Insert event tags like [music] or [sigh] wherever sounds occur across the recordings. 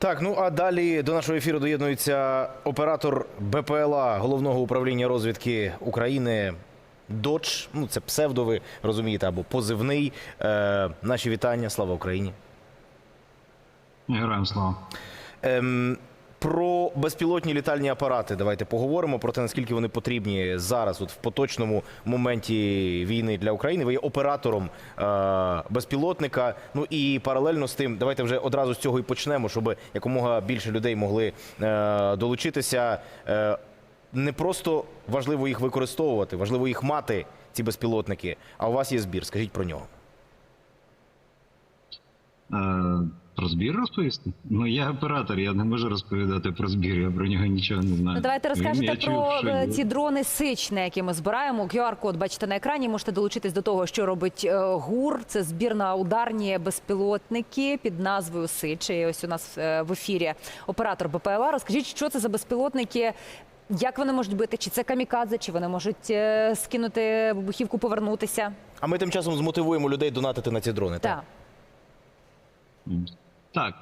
Так, ну а далі до нашого ефіру доєднується оператор БПЛА головного управління розвідки України. Додж, ну це псевдо, ви розумієте, або позивний. Е, наші вітання, слава Україні. Героям слава. Ем, про безпілотні літальні апарати давайте поговоримо про те, наскільки вони потрібні зараз, от в поточному моменті війни для України. Ви є оператором е, безпілотника. Ну і паралельно з тим, давайте вже одразу з цього і почнемо, щоб якомога більше людей могли е, долучитися. Е, не просто важливо їх використовувати, важливо їх мати, ці безпілотники. А у вас є збір. Скажіть про нього. Е, про збір розповісти? Ну я оператор, я не можу розповідати про збір, я про нього нічого не знаю. Ну, давайте розкажете чув, про що е, ці дрони Сич, на які ми збираємо. QR-код бачите на екрані. Можете долучитись до того, що робить е, ГУР. Це збір на ударні безпілотники під назвою Сич. І ось у нас е, в ефірі оператор БПЛА. Розкажіть, що це за безпілотники? Як вони можуть бити? Чи це камікадзе, чи вони можуть скинути вибухівку, повернутися? А ми тим часом змотивуємо людей донатити на ці дрони. Так. Так,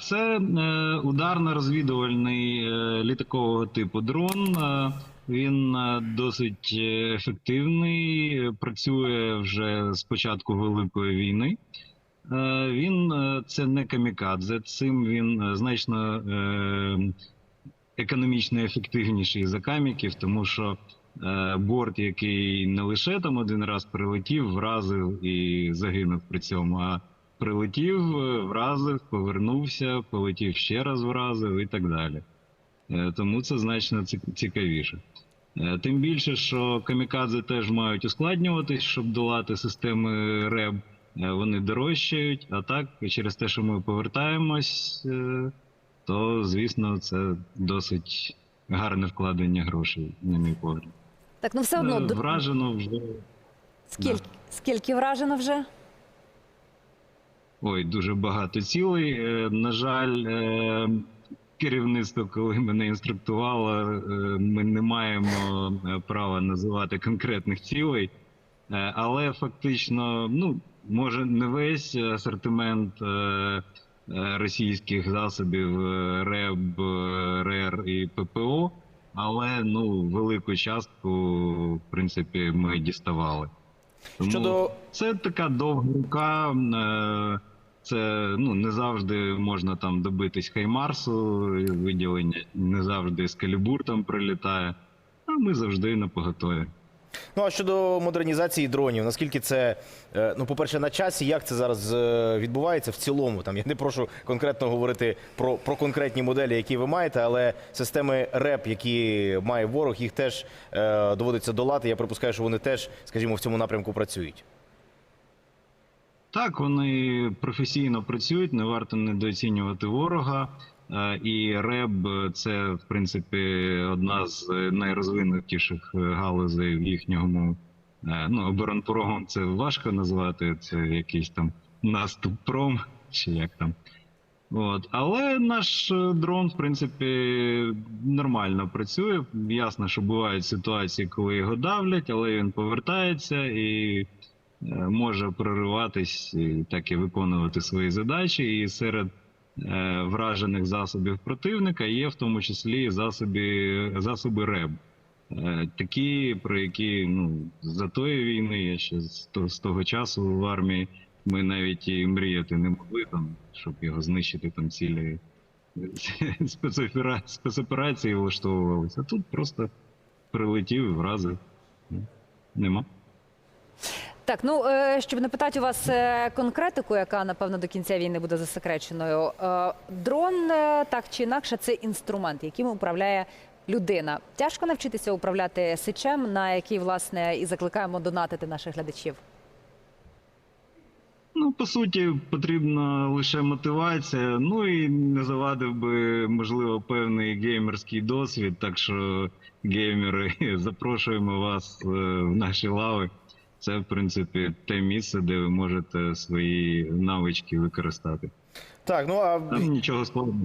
це е, ударно-розвідувальний е, літакового типу дрон. Е, він досить ефективний, працює вже з початку Великої війни. Він це не камікадзе, цим він значно економічно ефективніший за каміків, тому що борт, який не лише там один раз прилетів, вразив і загинув при цьому, а прилетів, е, вразив, повернувся, полетів ще раз, вразив і так далі. Е, Тому це значно цікавіше. Е, Тим більше, що камікадзе теж мають ускладнюватись, щоб долати системи РЕБ. Вони дорожчають, а так, через те, що ми повертаємось, то звісно, це досить гарне вкладення грошей, на мій погляд. Так, ну все одно Вражено вже скільки, скільки вражено вже? Ой, дуже багато цілей. Е, На жаль, е, керівництво, коли мене інструктувало, е, ми не маємо права називати конкретних цілей. Але фактично, ну, може, не весь асортимент російських засобів РЕБ, РЕР і ППО, але ну, велику частку, в принципі, ми діставали. Тому- Щодо це така довга рука. е, Це ну не завжди можна там добитись Хаймарсу виділення, не завжди скалібур там прилітає. А ми завжди на поготові. Ну а щодо модернізації дронів, наскільки це, е, ну, по-перше, на часі, як це зараз е, відбувається в цілому? Там я не прошу конкретно говорити про, про конкретні моделі, які ви маєте, але системи РЕП, які має ворог, їх теж е, доводиться долати. Я припускаю, що вони теж, скажімо, в цьому напрямку працюють. Так, вони професійно працюють, не варто недооцінювати ворога. Е, І РЕБ це, в принципі, одна з найрозвинутіших е, галузей в їхньому е, ну, оборонпромом це важко назвати, це якийсь там наступпром, чи як там. От. Але наш дрон, в принципі, нормально працює. Ясно, що бувають ситуації, коли його давлять, але він повертається і може прориватись і так і виконувати свої задачі. І серед вражених засобів противника є в тому числі засоби, засоби РЕБ. Е, Такі, про які ну, за тої війни, я ще з того, часу в армії, ми навіть і мріяти не могли, там, щоб його знищити там цілі спецофера- спецоперації влаштовувалися. А тут просто прилетів вразив. Нема. Так, ну е, щоб не питати у вас е, конкретику, яка напевно до кінця війни буде засекреченою. Е, Дрон так чи інакше це інструмент, яким управляє людина. Тяжко навчитися управляти сичем, на який власне і закликаємо донатити наших глядачів. Ну, по суті, потрібна лише мотивація. Ну і не завадив би, можливо, певний геймерський досвід. Так що, геймери, [laughs] запрошуємо вас в наші лави. Це, в принципі, те місце, де ви можете свої навички використати. Так, ну а Там нічого складного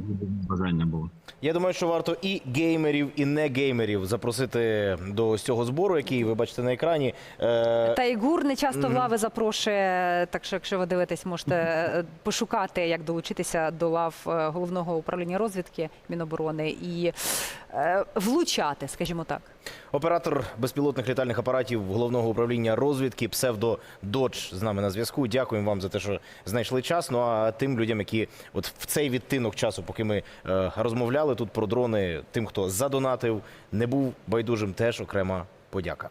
бажання було. я думаю, що варто і геймерів, і не геймерів запросити до ось цього збору, який ви бачите на екрані. Е, Та й ГУР не часто в лави запрошує. Так що, якщо ви дивитесь, можете е, пошукати, як долучитися до лав е, головного управління розвідки Міноборони і е, влучати, скажімо так. Оператор безпілотних літальних апаратів головного управління розвідки псевдо Додж з нами на зв'язку. Дякуємо вам за те, що знайшли час. Ну а тим людям, які от в цей відтинок часу, поки ми е, розмовляли тут про дрони, тим, хто задонатив, не був байдужим, теж окрема подяка.